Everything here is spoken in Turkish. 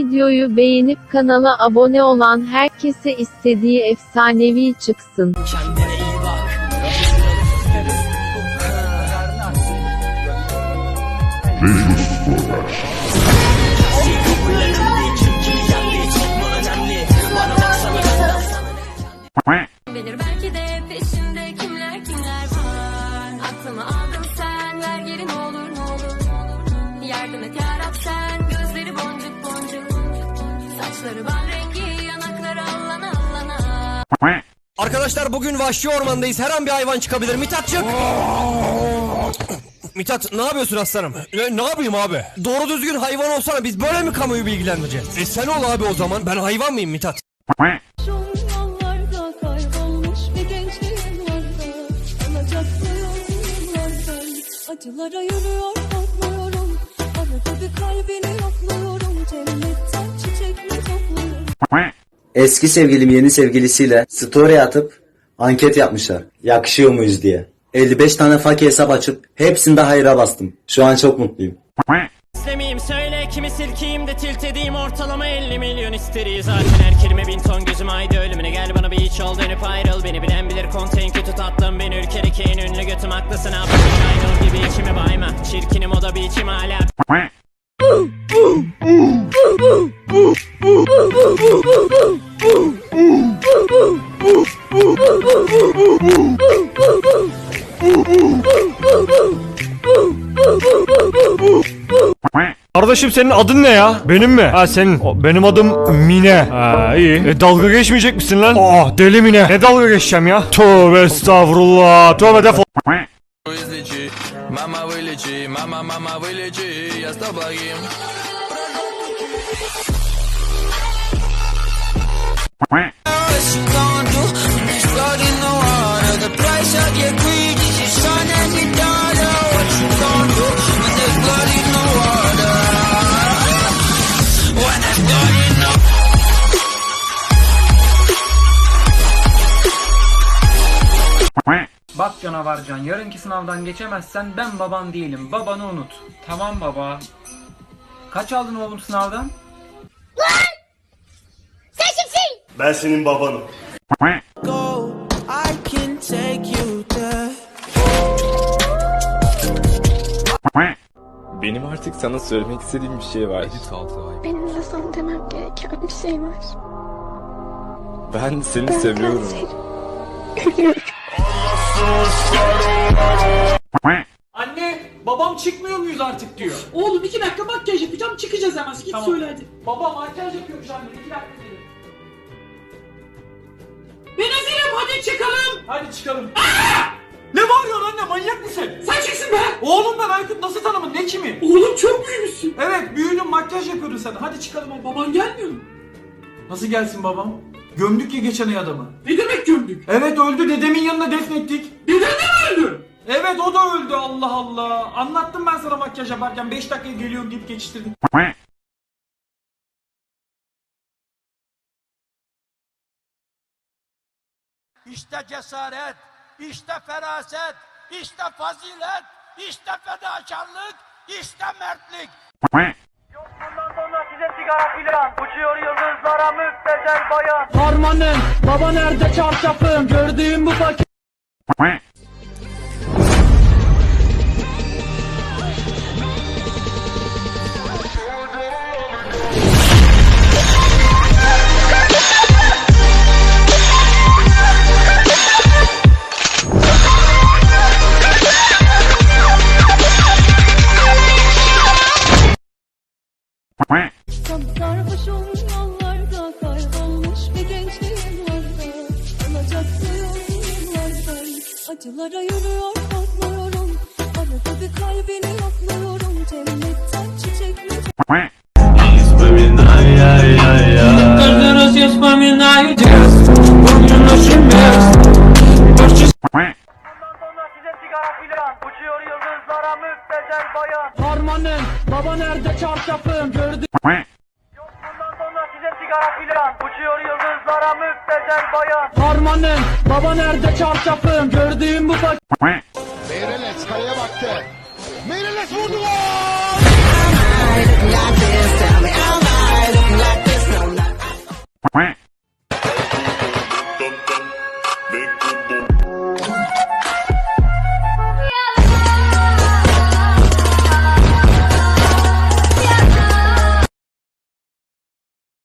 videoyu beğenip kanala abone olan herkese istediği efsanevi çıksın. Kendine iyi bak. Saçları bal rengi yanakları allana allana Arkadaşlar bugün vahşi ormandayız. Her an bir hayvan çıkabilir. Mithat çık. Mithat ne yapıyorsun aslanım? Ne, ne yapayım abi? Doğru düzgün hayvan olsana biz böyle mi kamuoyu bilgilendireceğiz? E sen ol abi o zaman. Ben hayvan mıyım Mithat? Şu yollarda kaybolmuş bir gençliğim vardı Alacaktı yollardan Acılara yürüyor korkmuyorum Arada bir kalbini yokluyorum Cennetten çiçek mi topluyorum Eski sevgilim yeni sevgilisiyle story atıp anket yapmışlar. Yakışıyor muyuz diye. 55 tane fake hesap açıp hepsinde hayra bastım. Şu an çok mutluyum. İstemeyeyim söyle kimi silkeyim de tilt edeyim ortalama 50 milyon isteriz zaten her kelime bin ton gözüm haydi ölümüne gel bana bir iç ol dönüp ayrıl beni bilen bilir konteyn kötü tatlım ben ülkedeki en ünlü götüm haklısın abi ayrıl gibi içimi bayma çirkinim o da bir içim hala Kardeşim senin adın ne ya? Benim mi? Ha senin. O, benim adım Mine. Ha iyi. E dalga geçmeyecek misin lan? Aa deli Mine. Ne dalga geçeceğim ya? Tövbe estağfurullah. Tövbe defol. izleyici Mama village, mama mama village Я с тобой What Bak canavarcan yarınki sınavdan geçemezsen ben baban değilim. Babanı unut. Tamam baba. Kaç aldın oğlum sınavdan? Ben senin babanım. go, I can take you Benim artık sana söylemek istediğim bir şey var. Benim de sana demem gereken bir şey var Ben seni seviyorum. Anne babam çıkmıyor muyuz artık diyor. Oğlum iki dakika makyaj yapacağım çıkacağız hemen. Git Tamam. söyle hadi. Baba makyaj yapıyormuş anne iki dakika diyor. Ben hazırım hadi çıkalım. Hadi çıkalım. Ne bağırıyorsun anne manyak mısın? Sen çıksın be. Oğlum ben Aykut nasıl tanımın ne kimi? Oğlum çok büyümüşsün. Evet büyüdün makyaj yapıyordun sen. Hadi çıkalım hadi. Baban gelmiyor mu? Nasıl gelsin babam? Gömdük ya geçen ay adamı. Ne demek gömdük? Evet öldü dedemin yanına defnettik. Deden de mi öldü? Evet o da öldü Allah Allah. Anlattım ben sana makyaj yaparken 5 dakikaya geliyorum deyip geçiştirdim. İşte cesaret, işte feraset, işte fazilet, işte fedakarlık, işte mertlik. Bundan sonra size sigara filan Uçuyor yıldızlara müptezel bayan Harmanım baba nerede çarşafım gördüğüm bu paket. Acılara yürüyor sigara filan Uçuyor yıldızlara müptezel bayan Harmanım baba nerede çarşafım gördüğüm bu paket. Meireles kaleye baktı. Meireles vurdu. This